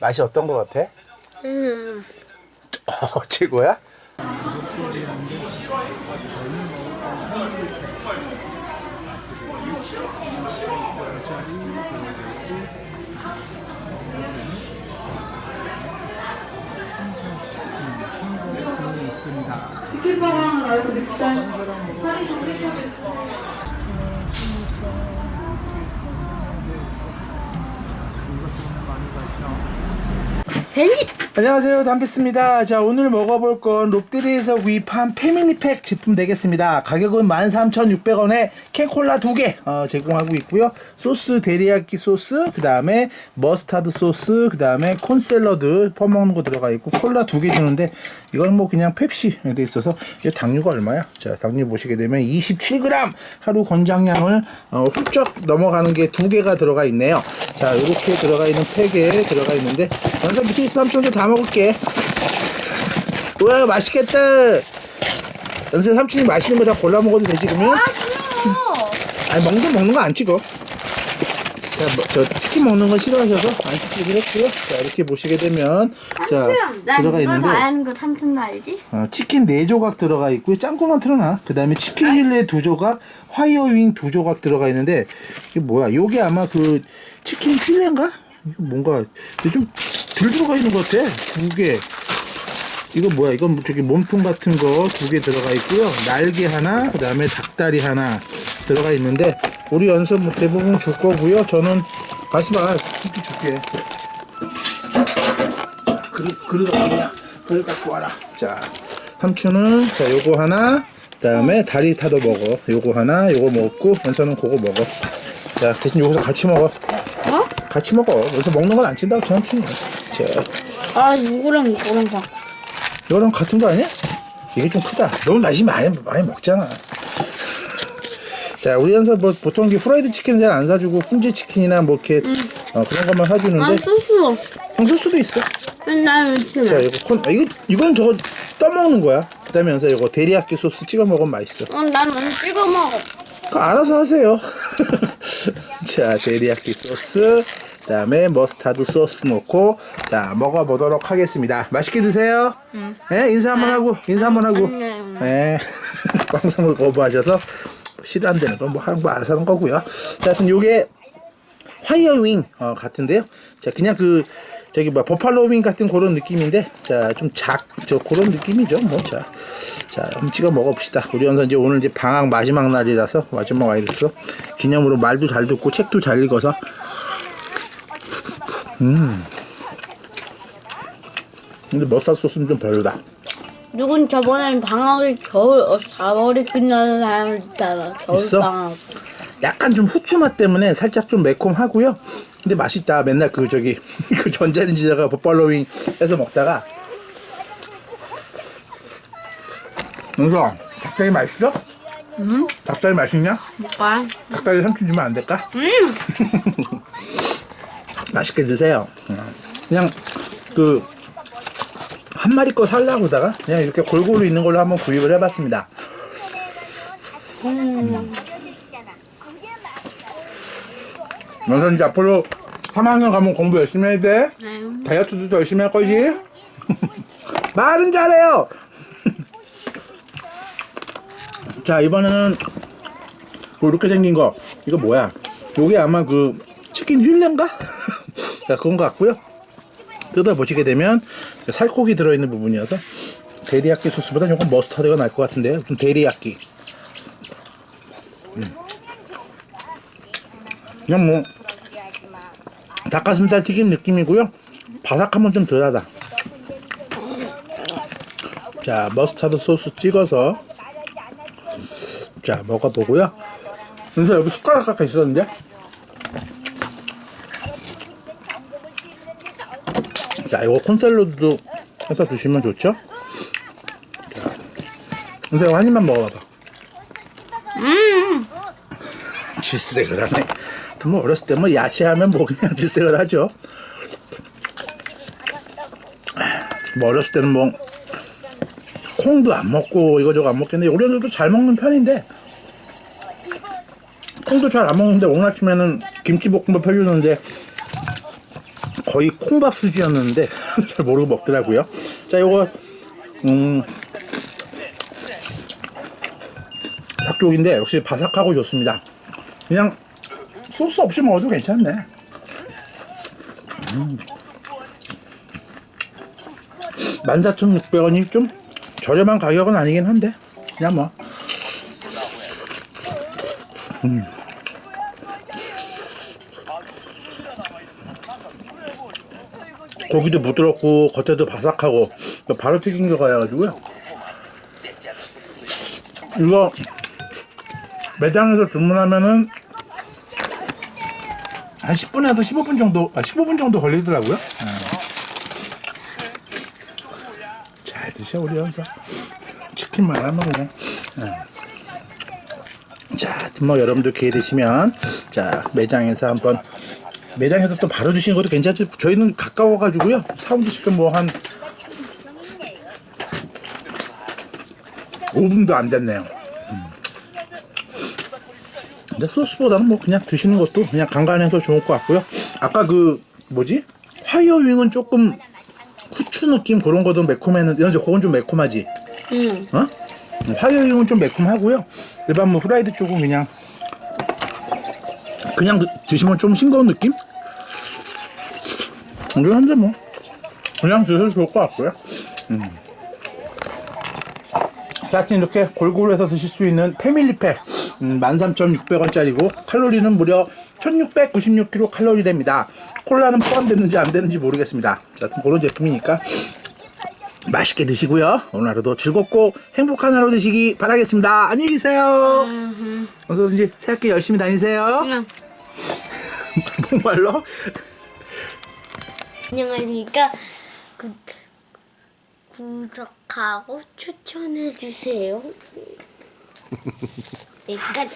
맛이 어떤 거 같아? 음. 어, 최고야? 치킨빵은 人机 안녕하세요. 담비스입니다. 자 오늘 먹어볼 건 롯데리에서 구입한 패밀리팩 제품 되겠습니다. 가격은 13,600원에 캔콜라 2개 어, 제공하고 있고요. 소스 데리야끼 소스 그 다음에 머스타드 소스 그 다음에 콘샐러드 퍼먹는 거 들어가 있고 콜라 2개 주는데 이건 뭐 그냥 펩시 돼 있어서 이 당류가 얼마야? 자 당류 보시게 되면 27g 하루 권장량을 어, 훌쩍 넘어가는 게 두 개가 들어가 있네요. 자 이렇게 들어가 있는 팩에 들어가 있는데 완전 밑에 있으면 다 먹을게 우와 맛있겠다 연세 삼촌이 맛있는 거 다 골라 먹어도 되지 그러면? 아니 먹는 먹는 거 안 찍어 자, 뭐, 저 치킨 먹는 거 싫어하셔서 안 찍기로 했고요 자 이렇게 보시게 되면 자 난 들어가 이걸 있는데 하는 거 삼촌도 알지? 어, 치킨 4조각 들어가 있고요. 짱구만 틀어놔. 그 다음에 치킨 힐레 2조각, 화이어윙 2조각 들어가 있는데, 이게 뭐야? 요게 아마 그 치킨 필레인가? 이거 뭔가 좀 덜 들어가 있는 것 같아. 두 개. 이거 뭐야? 이건 뭐 저기 몸통 같은 거 두 개 들어가 있고요. 날개 하나, 그 다음에 닭다리 하나 들어가 있는데, 우리 연습 뭐 대부분 줄 거고요. 저는 가지 마. 진짜 줄게. 그릇, 그릇 어디냐? 그릇 갖고 와라. 자, 삼촌은, 자, 요거 하나, 그 다음에 다리 타도 먹어. 요거 하나, 요거 먹고, 연서는 그거 먹어. 자, 대신 여기서 같이 먹어. 어? 같이 먹어. 여기서 먹는 건안 친다고 저 삼촌이. 자, 아 이거랑 이거랑 봐. 이거랑 같은 거 아니야? 이게 좀 크다. 너무 맛이 많이, 많이 먹잖아. 자, 우리 연서 뭐, 보통 이게 프라이드 치킨은 잘 안 사주고, 훈제 치킨이나 뭐 이렇게, 어, 그런 것만 아 사주는데, 소스. 형쓸 수도 있어. 맨날 이렇게. 자, 이거 콘, 아, 이거, 이건 저거 떠먹는 거야. 그 다음에 연서 이거 데리야끼 소스 찍어 먹으면 맛있어. 어, 난 오늘 찍어 먹어. 그거 알아서 하세요. 자, 데리야끼 소스, 그 다음에 머스타드 소스 넣고, 자, 먹어보도록 하겠습니다. 맛있게 드세요. 예, 인사 한번 하고, 인사 한번 하고. 안녕. 예, 방송을 거부하셔서 싫어한다는 건 뭐 하는 거 알아서 하는 거고요. 자, 하여튼 요게 화이어 윙 어, 같은데요. 자, 그냥 그 저기 뭐 버팔로 윙 같은 그런 느낌인데, 자, 좀 작, 저 그런 느낌이죠. 뭐, 자, 자, 한번 찍어 먹어봅시다. 우리 연서 이제 오늘 이제 방학 마지막 날이라서 마지막 와이러스 기념으로 말도 잘 듣고 책도 잘 읽어서, 음. 근데 머스타드 소스는 좀 별로다. 누군 저번에 방학이 겨울 어, 4월에 끝나는 사람 있잖아. 겨울 있어? 방학. 약간 좀 후추 맛 때문에 살짝 좀 매콤하고요. 근데 맛있다. 맨날 그 저기 그 전자레인지다가 버팔로윙 해서 먹다가 그래서 닭다리 맛있어? 응? 닭다리 맛있냐? 뭐가? 닭다리 삼촌 주면 안 될까? 음. 맛있게 드세요. 어. 그냥 그 한 마리 거 살라고 하다가 그냥 이렇게 골고루 있는 걸로 한번 구입을 해봤습니다. 연선 이제 앞으로 3학년 가면 공부 열심히 해야 돼. 네. 다이어트도 더 열심히 할 거지. 말은 잘해요. 자 이번에는 뭐 이렇게 생긴 거 이거 뭐야? 요게 아마 그 치킨 휠레인가? 자 그건 것 같고요. 뜯어 보시게 되면 살코기 들어있는 부분이어서 데리야끼 소스보다 조금 머스타드가 날 것 같은데요. 좀 데리야끼. 음. 그냥 뭐 닭가슴살 튀김 느낌이고요. 바삭함은 좀 덜하다. 자 머스타드 소스 찍어서 자 먹어보고요. 그래서 여기 숟가락 아까 있었는데 자 이거 콘샐러드도 해서 드시면 좋죠. 자, 근데 한 입만 먹어봐봐. 음. 질색을 하네. 뭐 어렸을 때 뭐 야채하면 뭐 그냥 질색을 하죠. 뭐 어렸을 때는 뭐 콩도 안 먹고 이거저거 안 먹겠는데 우리 형들도 잘 먹는 편인데 콩도 잘 안 먹는데 오늘 아침에는 김치볶음밥 해주는데 거의 콩밥 수준이었는데 잘 모르고 먹더라고요. 자, 요거 음 닭쪽인데 역시 바삭하고 좋습니다. 그냥 소스 없이 먹어도 괜찮네. 음. 14,600원이 좀 저렴한 가격은 아니긴 한데 그냥 뭐 고기도 부드럽고 겉에도 바삭하고 바로 튀긴 거 가야가지고요. 이거 매장에서 주문하면은 한 10분에서 15분 정도, 아 15분 정도 걸리더라고요. 아. 잘 드셔 우리 연서 치킨만 하면 그냥. 아. 자, 뭐 여러분들 기회 되시면 자 매장에서 한번 매장에서 또 바로 주시는 것도 괜찮죠. 저희는 가까워가지고요. 사운드 시간 뭐한 5분도 안 됐네요. 음. 근데 소스보다는 뭐 그냥 드시는 것도 그냥 간간해서 좋을 것 같고요. 아까 그 뭐지 화이어윙은 조금 후추 느낌 그런 거도 매콤했는데 연재 그건 좀 매콤하지. 응. 어? 화요일은 좀 매콤하고요. 일반 뭐 후라이드 쪽은 그냥 그냥 드- 드시면 좀 싱거운 느낌? 이거 한데 뭐 그냥 드셔도 좋을 것 같고요. 음. 자, 하여튼 이렇게 골고루 해서 드실 수 있는 패밀리팩 음, 13,600원짜리고 칼로리는 무려 1696kcal 칼로리랍니다. 콜라는 포함됐는지 안 되는지 모르겠습니다. 자, 하여튼 그런 제품이니까 맛있게 드시고요. 오늘 하루도 즐겁고 행복한 하루 되시기 바라겠습니다. 안녕히 계세요. 어서 이제 새학기 열심히 다니세요. 응. 정말로? 안녕하십니까. 구, 구독하고 추천해주세요. 네, 끝.